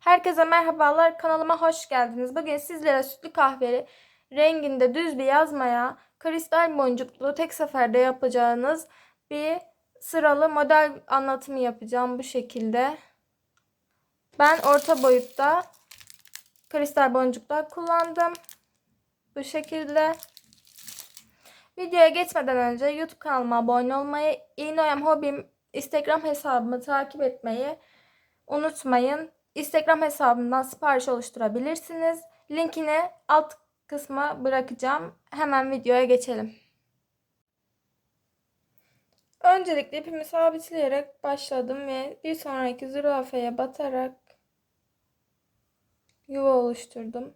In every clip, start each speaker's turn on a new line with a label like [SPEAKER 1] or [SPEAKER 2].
[SPEAKER 1] Herkese merhabalar. Kanalıma hoş geldiniz. Bugün sizlere sütlü kahve renginde düz bir yazmaya kristal boncuklu tek seferde yapacağınız bir sıralı model anlatımı yapacağım bu şekilde. Ben orta boyutta kristal boncuklar kullandım. Bu şekilde. Videoya geçmeden önce YouTube kanalıma abone olmayı, İğnoyam Hobim Instagram hesabımı takip etmeyi unutmayın. Instagram hesabımdan sipariş oluşturabilirsiniz. Linkini alt kısma bırakacağım. Hemen videoya geçelim. Öncelikle ipimi sabitleyerek başladım ve bir sonraki zürafaya batarak yuva oluşturdum.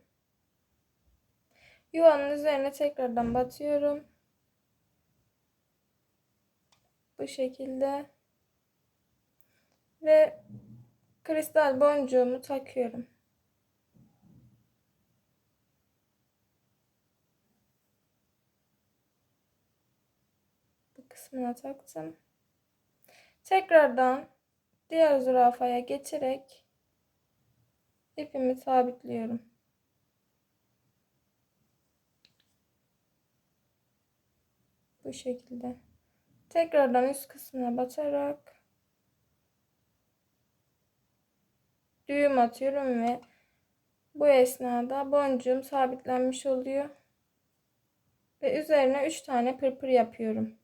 [SPEAKER 1] Yuvanın üzerine tekrardan batıyorum. Bu şekilde. Ve kristal boncuğumu takıyorum. Bu kısmına taktım. Tekrardan diğer zürafaya geçerek ipimi sabitliyorum. Bu şekilde. Tekrardan üst kısmına batarak düğüm atıyorum ve bu esnada boncuğum sabitlenmiş oluyor. Ve üzerine 3 tane pırpır yapıyorum.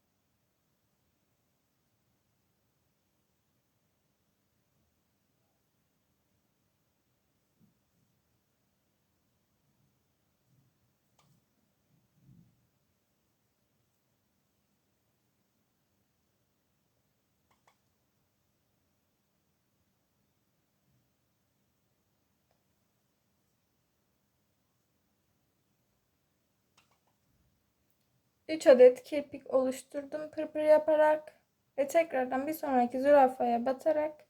[SPEAKER 1] Üç adet kirpik oluşturdum pırpır yaparak ve tekrardan bir sonraki zürafaya batarak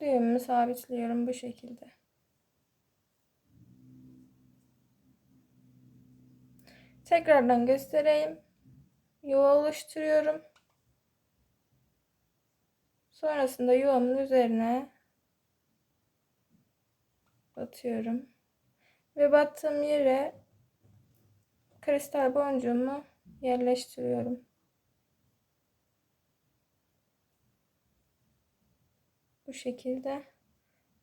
[SPEAKER 1] düğümümü sabitliyorum bu şekilde. Tekrardan göstereyim. Yuva oluşturuyorum. Sonrasında yuvamın üzerine batıyorum. Ve battığım yere kristal boncuğumu yerleştiriyorum. Bu şekilde.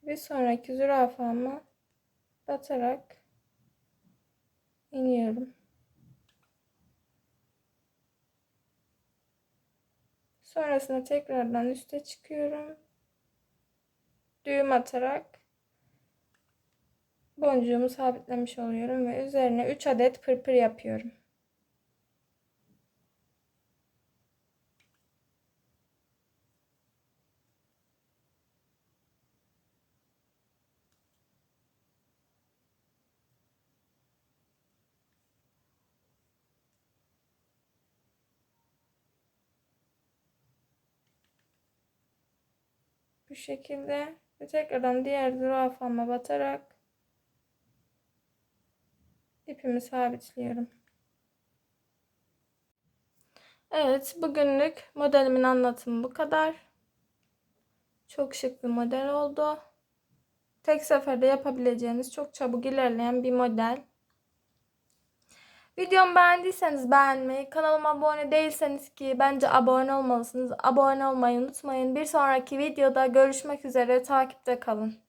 [SPEAKER 1] Bir sonraki zürafamı batarak iniyorum. Sonrasında tekrardan üste çıkıyorum. Düğüm atarak boncuğumu sabitlemiş oluyorum ve üzerine 3 adet pırpır yapıyorum. Bu şekilde ve tekrardan diğer zürafama batarak ipimi sabitliyorum. Evet, bugünlük modelimin anlatımı bu kadar. Çok şık bir model oldu. Tek seferde yapabileceğiniz çok çabuk ilerleyen bir model. Videomu beğendiyseniz beğenmeyi, kanalıma abone değilseniz ki bence abone olmalısınız. Abone olmayı unutmayın. Bir sonraki videoda görüşmek üzere. Takipte kalın.